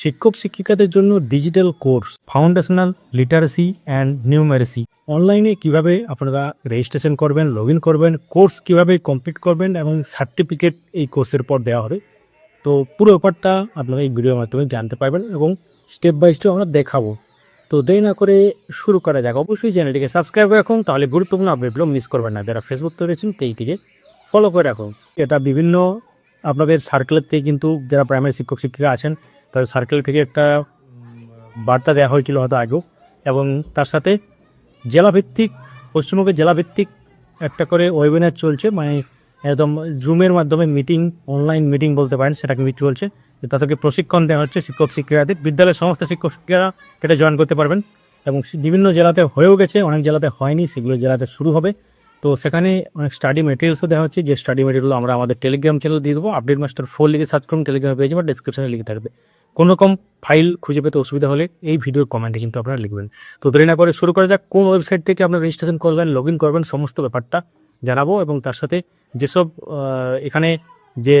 শিক্ষক শিক্ষিকাদের জন্য digital course foundational literacy and numeracy অনলাইনে কীভাবে আপনারা রেজিস্ট্রেশন করবেন লগ করবেন কোর্স কীভাবে কমপ্লিট করবেন এবং সার্টিফিকেট এই কোর্সের পর দেওয়া হবে। তো পুরো ব্যাপারটা আপনারা এই ভিডিওর মাধ্যমে জানতে পারবেন এবং স্টেপ বাই স্টেপ আমরা দেখাবো। তো দেরি না করে শুরু করা যাক। অবশ্যই চ্যানেলটিকে সাবস্ক্রাইব করে রাখুন, তাহলে গুরুত্বপূর্ণ আপডেটগুলো মিস করবেন না। যারা ফেসবুক থেকে রয়েছেন সেইটিকে ফলো করে রাখুন। এটা বিভিন্ন আপনাদের সার্কেলের থেকে কিন্তু যারা প্রাইমারি শিক্ষক শিক্ষিকা আছেন তাদের সার্কেল থেকে একটা বার্তা দেওয়া হয়েছিল হয়তো আগেও। এবং তার সাথে জেলাভিত্তিক পশ্চিমবঙ্গের জেলাভিত্তিক একটা করে ওয়েবিনার চলছে মানে একদম জুমের মাধ্যমে মিটিং অনলাইন মিটিং বলতে পারেন সেটা কিন্তু চলছে। তাদেরকে প্রশিক্ষণ দেওয়া হচ্ছে শিক্ষক শিক্ষিকাদের বিদ্যালয়ের সমস্ত শিক্ষক শিক্ষিকারা এটা জয়েন করতে পারবেন। এবং বিভিন্ন জেলাতে হয়েও গেছে, অনেক জেলাতে হয়নি, সেগুলো জেলাতে শুরু হবে। তো সেখানে অনেক স্টাডি মেটেরিয়ালসও দেওয়া হচ্ছে, যে স্টাডি মেটেরিয়াল আমরা আমাদের টেলিগ্রাম চ্যানেল দিয়ে দেবো। আপডেট মাস্টার ফোর লিখে সার্চ করুন টেলিগ্রাম পেয়েছে বা ডিসক্রিপশনে লিখে থাকবে। কোনো রকম ফাইল খুঁজে পেতে অসুবিধা হলে এই ভিডিওর কমেন্টে কিন্তু আপনারা লিখবেন। তো দেরি না করে শুরু করা যাক, কোন ওয়েবসাইট থেকে আপনারা রেজিস্ট্রেশন করবেন লগ করবেন, সমস্ত ব্যাপারটা জানাব এবং তার সাথে যেসব এখানে যে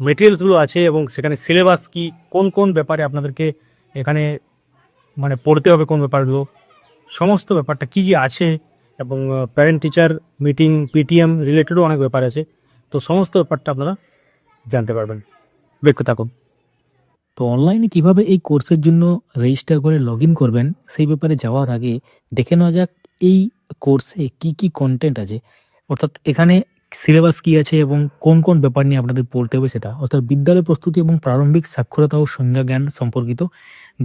মেটেরিয়ালসগুলো আছে এবং সেখানে সিলেবাস কি, কোন কোন ব্যাপারে আপনাদেরকে এখানে মানে পড়তে হবে কোন ব্যাপারগুলো, সমস্ত ব্যাপারটা কী কী আছে এবং প্যারেন্ট টিচার মিটিং পিটিএম রিলেটেডও অনেক ব্যাপার আছে। তো সমস্ত ব্যাপারটা আপনারা জানতে পারবেন। বেক্য থাকুন। তো অনলাইনে কীভাবে এই কোর্সের জন্য রেজিস্টার করে লগ করবেন, সেই ব্যাপারে যাওয়ার আগে দেখে নেওয়া যাক এই কোর্সে কি কি কন্টেন্ট আছে। অর্থাৎ এখানে সিলেবাস কি আছে এবং কোন কোন ব্যাপার নিয়ে আপনাদের পড়তে হবে সেটা। অর্থাৎ বিদ্যালয় প্রস্তুতি এবং প্রারম্ভিক সাক্ষরতা ও সংজ্ঞা জ্ঞান সম্পর্কিত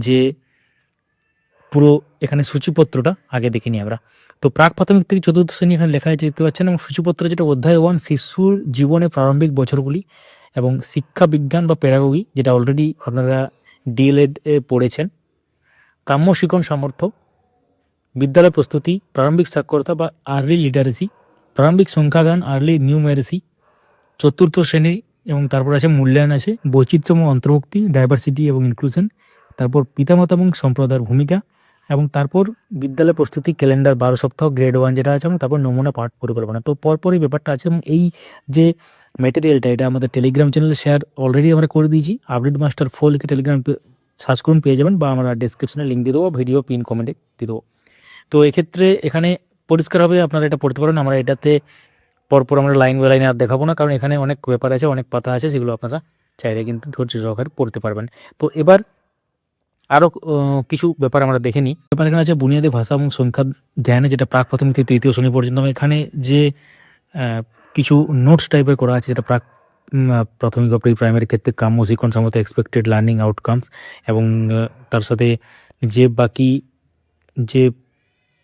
যে পুরো এখানে সূচিপত্রটা আগে দেখে নিই আমরা। তো প্রাক প্রাথমিক থেকে চতুর্থ শ্রেণি এখানে লেখা দেখতে পাচ্ছেন এবং সূচিপত্র যেটা অধ্যায় ওয়ান শিশুর জীবনে প্রারম্ভিক বছরগুলি এবং শিক্ষা বিজ্ঞান বা প্যারাগগি যেটা অলরেডি আপনারা ডিএলএড পড়েছেন, কাম্য শিক্ষণ সামর্থ্য, বিদ্যালয় প্রস্তুতি, প্রারম্ভিক সাক্ষরতা বা আর্লি লিটারেসি প্রারম্ভিক সংখ্যাগান আর্লি নিউমেরেসি চতুর্থ শ্রেণি এবং তারপর আছে মূল্যায়ন আছে, বৈচিত্র্যময় অন্তর্ভুক্তি ডাইভার্সিটি এবং ইনক্লুশন তারপর পিতামাতা এবং সম্প্রদায়ের ভূমিকা এবং তারপর বিদ্যালয় প্রস্তুতি ক্যালেন্ডার বারো সপ্তাহ গ্রেড ওয়ান যেটা আছে এবং তারপর নমুনা পাঠ পরিকল্পনা। তো পরপরই ব্যাপারটা আছে এবং এই যে মেটেরিয়ালটা এটা আমাদের টেলিগ্রাম চ্যানেলে শেয়ার অলরেডি আমরা করে দিয়েছি। আপডেট মাস্টার ফোর লিখে টেলিগ্রাম সার্চ করুন, পেয়ে যাবেন বা আমরা ডিসক্রিপশনে লিঙ্ক দিয়ে দেবো ভিডিও পিন কমেন্টে দিয়ে দেবো। তো এক্ষেত্রে এখানে পরিষ্কারভাবে আপনারা এটা পড়তে পারেন, আমরা এটাতে পরপর আমরা লাইন বাই লাইনে আর দেখাবো না, কারণ এখানে অনেক ব্যাপার আছে, অনেক পাতা আছে, সেগুলো আপনারা চাইলে কিন্তু ধৈর্য সহকারে পড়তে পারবেন। তো এবার আরও কিছু ব্যাপার আমরা দেখে নিই। ব্যাপার এখানে আছে বুনিয়াদী ভাষা এবং সংখ্যা জ্ঞানে যেটা প্রাক প্রাথমিক থেকে তৃতীয় শ্রেণি পর্যন্ত এখানে যে কিছু নোটস টাইপের করা আছে যেটা প্রাক প্রাথমিক বা প্রি প্রাইমারি ক্ষেত্রে কাম্য শিক্ষণ সম্মত এক্সপেক্টেড লার্নিং আউটকামস এবং তার সাথে যে বাকি যে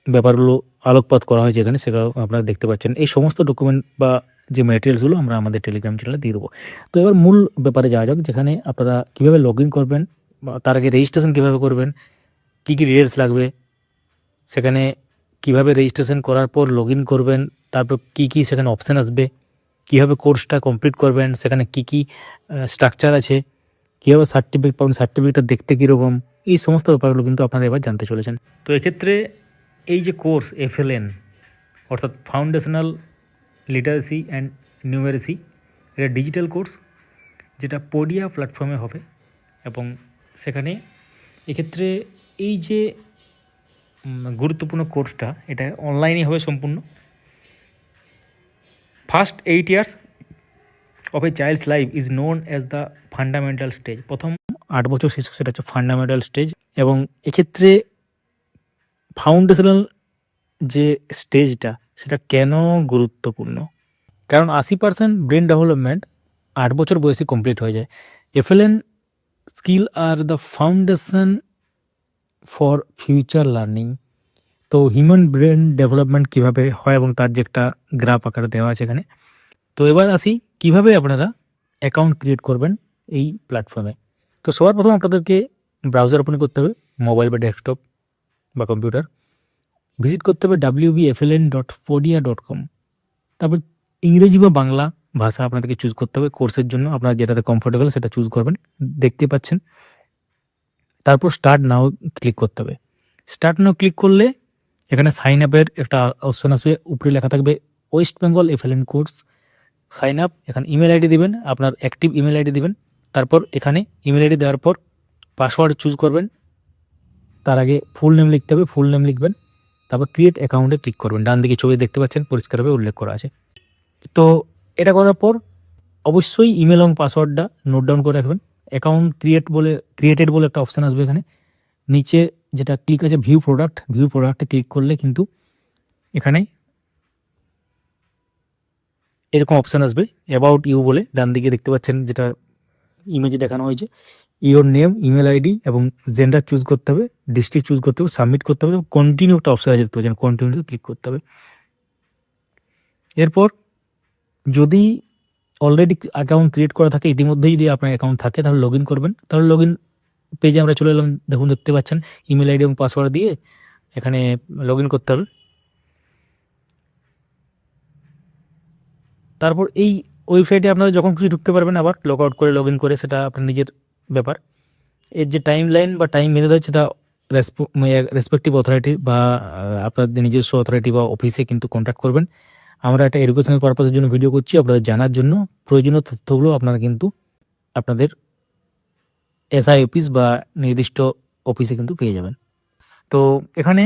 ব্যাপারগুলো আলোকপাত করা হয়েছে এখানে সেগুলো আপনারা দেখতে পাচ্ছেন। এই সমস্ত ডকুমেন্ট বা যে ম্যাটেরিয়ালসগুলো আমরা আমাদের টেলিগ্রাম চ্যানেলে দিয়ে দেবো। তো এবার মূল ব্যাপারে যাওয়া যাক, যেখানে আপনারা কীভাবে লগ ইন করবেন বা তার আগে রেজিস্ট্রেশন কীভাবে করবেন, কী কী ডিটেলস লাগবে, সেখানে কীভাবে রেজিস্ট্রেশন করার পর লগ করবেন, তারপর কি কি সেখানে অপশান আসবে, কীভাবে কোর্সটা কমপ্লিট করবেন, সেখানে কি কি স্ট্রাকচার আছে, কীভাবে সার্টিফিকেট পাবেন সার্টিফিকেটটা দেখতে কীরকম, এই সমস্ত ব্যাপারগুলো কিন্তু আপনারা এবার জানতে চলেছেন। তো এক্ষেত্রে এই যে কোর্স এফএলএন অর্থাৎ ফাউন্ডেশনাল লিটারেসি অ্যান্ড নিউমেরেসি এটা ডিজিটাল কোর্স যেটা পোডিয়া প্ল্যাটফর্মে হবে, এবং সেখানে এক্ষেত্রে এই যে গুরুত্বপূর্ণ কোর্সটা। এটা অনলাইনে হবে সম্পূর্ণ। First eight years of a child's life is known as the fundamental stage প্রথম আট বছর শিশু সেটা হচ্ছে ফান্ডামেন্টাল স্টেজ এবং এক্ষেত্রে ফাউন্ডেশনাল যে স্টেজটা সেটা কেন গুরুত্বপূর্ণ? কারণ আশি পার্সেন্ট ব্রেন ডেভেলপমেন্ট আট বছর বয়সে কমপ্লিট হয়ে যায়। FLN skill are the foundation for future learning তো হিউম্যান ব্রেন ডেভেলপমেন্ট কীভাবে হয় এবং তার যে একটা গ্রাফ আকারে দেওয়া আছে এখানে। তো এবার আসি কীভাবে আপনারা অ্যাকাউন্ট ক্রিয়েট করবেন এই প্ল্যাটফর্মে তো সবার প্রথম আপনাদেরকে ব্রাউজার ওপেন করতে হবে মোবাইল বা ডেস্কটপ বা কম্পিউটার ভিজিট করতে হবে W B F L N dot ফোডিয়া dot com তারপর ইংরেজি বা বাংলা ভাষা আপনাদেরকে চুজ করতে হবে। কোর্সের জন্য আপনারা যেটাতে কমফোর্টেবল সেটা চুজ করবেন। দেখতে পাচ্ছেন। তারপর স্টার্ট নাও ক্লিক করতে হবে। স্টার্ট নাও ক্লিক করলে এখানে সাইন আপের একটা অপশন আসবে, উপরে লেখা থাকবে West Bengal F L course sign up এখানে ইমেল আইডি দিবেন, আপনার অ্যাক্টিভ ইমেল আইডি দিবেন, তারপর এখানে ইমেল আইডি দেওয়ার পর পাসওয়ার্ড চুজ করবেন। তার আগে ফুল নেম লিখতে হবে ফুল নেম লিখবেন, তারপর ক্রিয়েট অ্যাকাউন্টে ক্লিক করবেন। ডান দিকে ছবি দেখতে পাচ্ছেন, পরিষ্কারভাবে উল্লেখ করা আছে। তো এটা করার পর অবশ্যই ইমেল এবং পাসওয়ার্ডটা নোট ডাউন করে রাখবেন। অ্যাকাউন্ট ক্রিয়েট বলে ক্রিয়েটেড বলে একটা অপশান আসবে এখানে। নিচে যেটা ক্লিক আছে ভিউ প্রোডাক্ট ভিউ প্রোডাক্টে ক্লিক করলে কিন্তু এখানে এরকম অপশান আসবে। অ্যাবাউট ইউ বলে ডান দিকে দেখতে পাচ্ছেন যেটা ইমেজে দেখানো হয়েছে। ইওর নেম ইমেল আইডি এবং জেন্ডার চুজ করতে হবে ডিস্ট্রিক্ট চুজ করতে হবে সাবমিট করতে হবে কন্টিনিউ একটা অপশান আছে দেখতে পাচ্ছেন কন্টিনিউতে ক্লিক করতে হবে। এরপর যদি অলরেডি অ্যাকাউন্ট ক্রিয়েট করা থাকে, ইতিমধ্যেই যদি আপনার অ্যাকাউন্ট থাকে, তাহলে লগ ইন করবেন। তাহলে লগ ইন পেজে আমরা চলে এলাম, দেখুন, দেখতে পাচ্ছেন ইমেল আইডি এবং পাসওয়ার্ড দিয়ে এখানে লগ ইন করতে হবে। তারপর এই ওয়েবসাইটে আপনারা যখন খুশি ঢুকতে পারবেন, আবার লগ আউট করে লগ ইন করে, সেটা আপনার নিজের ব্যাপার। এর যে টাইম লাইন বা টাইম মেনে দেয় সেটা রেসপেক্টিভ অথরিটি বা আপনাদের নিজস্ব অথরিটি বা অফিসে কিন্তু কন্ট্যাক্ট করবেন। আমরা একটা এডুকেশনাল পারপাসের জন্য ভিডিও করছি, আপনাদের জানার জন্য। প্রয়োজনীয় তথ্যগুলো আপনারা কিন্তু আপনাদের এসআই অফিস বা নির্দিষ্ট অফিসে কিন্তু পেয়ে যাবেন। তো এখানে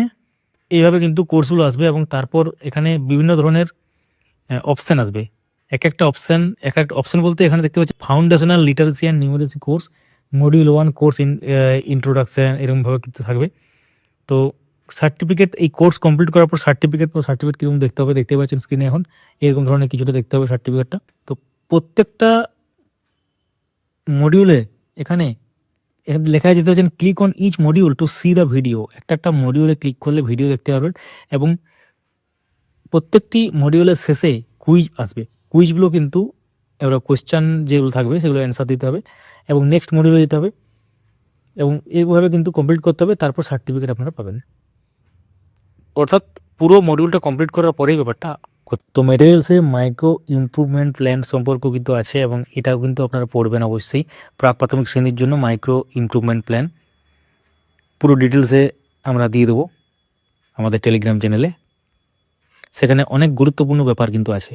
এইভাবে কিন্তু কোর্সগুলো আসবে এবং তারপর এখানে বিভিন্ন ধরনের অপশান আসবে। এক একটা অপশান এক একটা অপশান বলতে এখানে দেখতে পাচ্ছি foundational literacy and numeracy course module one course in introduction এরকমভাবে কিন্তু থাকবে। তো সার্টিফিকেট এই কোর্স কমপ্লিট করার পর সার্টিফিকেট সার্টিফিকেট কীরকম দেখতে হবে? দেখতে পাচ্ছেন স্ক্রিনে এখন। এরকম ধরনের কিছুটা দেখতে হবে সার্টিফিকেটটা তো প্রত্যেকটা মডিউলে এখানে লেখা দেখতে পাচ্ছেন click on each module to see the video একটা একটা মডিউলে ক্লিক করলে ভিডিও দেখতে পারবেন। এবং প্রত্যেকটি মডিউলের শেষে কুইজ আসবে। কুইজগুলো কিন্তু এবার কোয়েশ্চান যেগুলো থাকবে, সেগুলো অ্যান্সার দিতে হবে। এবং নেক্সট মডিউলে দিতে হবে। এবং এইভাবে কিন্তু কমপ্লিট করতে হবে। তারপর সার্টিফিকেট আপনারা পাবেন। অর্থাৎ পুরো মডিউলটা কমপ্লিট করার পরেই ব্যাপারটা। তো মেটেরিয়ালসে মাইক্রো ইমপ্রুভমেন্ট প্ল্যান সম্পর্ক কিন্তু আছে এবং এটাও কিন্তু আপনারা পড়বেন অবশ্যই। প্রাক প্রাথমিক শ্রেণির জন্য মাইক্রো ইমপ্রুভমেন্ট প্ল্যান পুরো ডিটেলসে আমরা দিয়ে দেবো আমাদের টেলিগ্রাম চ্যানেলে সেখানে অনেক গুরুত্বপূর্ণ ব্যাপার কিন্তু আছে।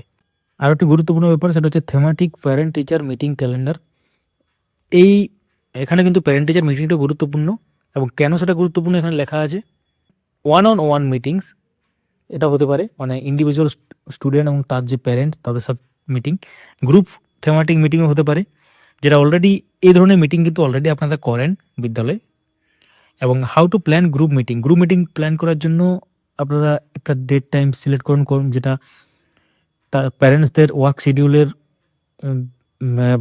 আর একটি গুরুত্বপূর্ণ ব্যাপার, সেটা হচ্ছে thematic parent teacher meeting calendar এই এখানে কিন্তু প্যারেন্ট টিচার মিটিংটা গুরুত্বপূর্ণ এবং কেন সেটা গুরুত্বপূর্ণ এখানে লেখা আছে? ওয়ান অন ওয়ান মিটিংস এটা হতে পারে মানে ইন্ডিভিজুয়াল স্টুডেন্ট এবং তার যে প্যারেন্টস তাদের সাথে মিটিং গ্রুপ থেমাটিক মিটিংও হতে পারে, যেটা অলরেডি এই ধরনের মিটিং কিন্তু অলরেডি আপনারা করেন বিদ্যালয়ে। এবং how to plan group meeting group meeting plan করার জন্য আপনারা একটা ডেট টাইম সিলেক্ট করুন করুন, যেটা তার প্যারেন্টসদের ওয়ার্ক শিডিউলের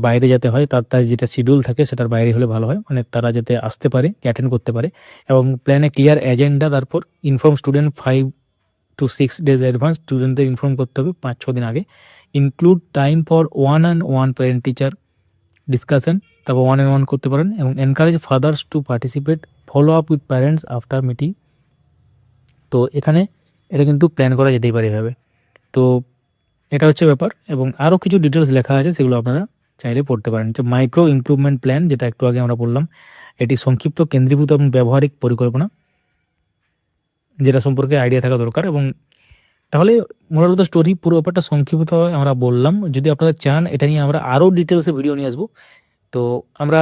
বাইরে যেতে হয়, তার তার যেটা শিডিউল থাকে সেটার বাইরে হলে ভালো হয় মানে তারা যাতে আসতে পারে অ্যাটেন্ড করতে পারে। এবং প্ল্যানে ক্লিয়ার এজেন্ডা তারপর inform student five to six days advance স্টুডেন্টদের ইনফর্ম করতে হবে পাঁচ ছ দিন আগে। Include time for one and one parent teacher discussion তারপর ওয়ান অ্যান্ড ওয়ান করতে পারেন এবং encourage fathers to participate follow up with parents after meeting তো এখানে এটা কিন্তু প্ল্যান করা যেতেই পারে এভাবে। তো এটা হচ্ছে ব্যাপার এবং আরও কিছু ডিটেলস লেখা আছে, সেগুলো আপনারা চাইলে পড়তে পারেন। যে মাইক্রো ইমপ্রুভমেন্ট প্ল্যান যেটা একটু আগে আমরা বললাম। এটি সংক্ষিপ্ত, কেন্দ্রীভূত এবং ব্যবহারিক পরিকল্পনা, যেটা সম্পর্কে আইডিয়া থাকা দরকার এবং তাহলে দ্য স্টোরি পুরো ব্যাপারটা সংক্ষিপ্ত আমরা বললাম। যদি আপনারা চান, এটা নিয়ে আমরা আরও ডিটেলসে ভিডিও নিয়ে আসব। তো আমরা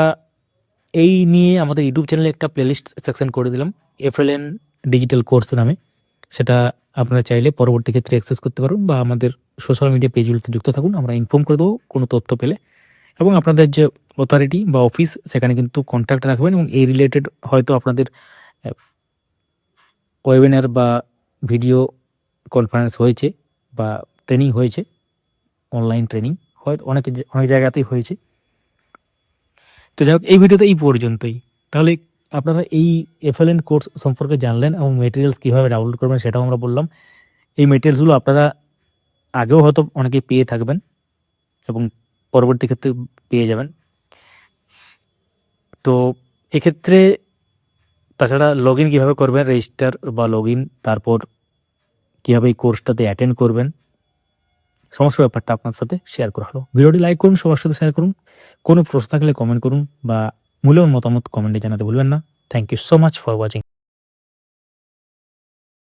এই নিয়ে আমাদের ইউটিউব চ্যানেলে একটা প্লেলিস্ট সেকশন করে দিলাম এফএলএন ডিজিটাল কোর্স নামে। সেটা আপনারা চাইলে পরবর্তী ক্ষেত্রে অ্যাক্সেস করতে পারুন বা আমাদের সোশ্যাল মিডিয়া পেজগুলোতে যুক্ত থাকুন, আমরা ইনফর্ম করে দেবো কোনো তথ্য পেলে। এবং আপনাদের যে অথরিটি বা অফিস সেখানে কিন্তু কন্ট্যাক্ট রাখবেন এবং এই রিলেটেড হয়তো আপনাদের ওয়েবিনার বা ভিডিও কনফারেন্স হয়েছে বা ট্রেনিং হয়েছে অনলাইন ট্রেনিং হয়তো অনেক অনেক জায়গাতেই হয়েছে। তো যাই হোক, এই ভিডিওতে এই পর্যন্তই। তাহলে আপনারা এই এফএলএন কোর্স সম্পর্কে জানলেন এবং মেটেরিয়ালস কীভাবে ডাউনলোড করবেন সেটাও আমরা বললাম। এই মেটেরিয়ালসগুলো আপনারা আগেও হয়তো অনেকে পেয়ে থাকবেন এবং পরবর্তী ক্ষেত্রে পেয়ে যাবেন। তো এক্ষেত্রে তাছাড়া লগ ইন কীভাবে করবেন রেজিস্টার বা লগ ইন তারপর কীভাবে এই কোর্সটাতে অ্যাটেন্ড করবেন, সমস্ত ব্যাপারটা আপনার সাথে শেয়ার করা হলো। ভিডিওটি লাইক করুন, সবার সাথে শেয়ার করুন। কোনো প্রশ্ন থাকলে কমেন্ট করুন বা মূল্যবান মতামত কমেন্টে জানাতে ভুলবেন না। Thank you so much for watching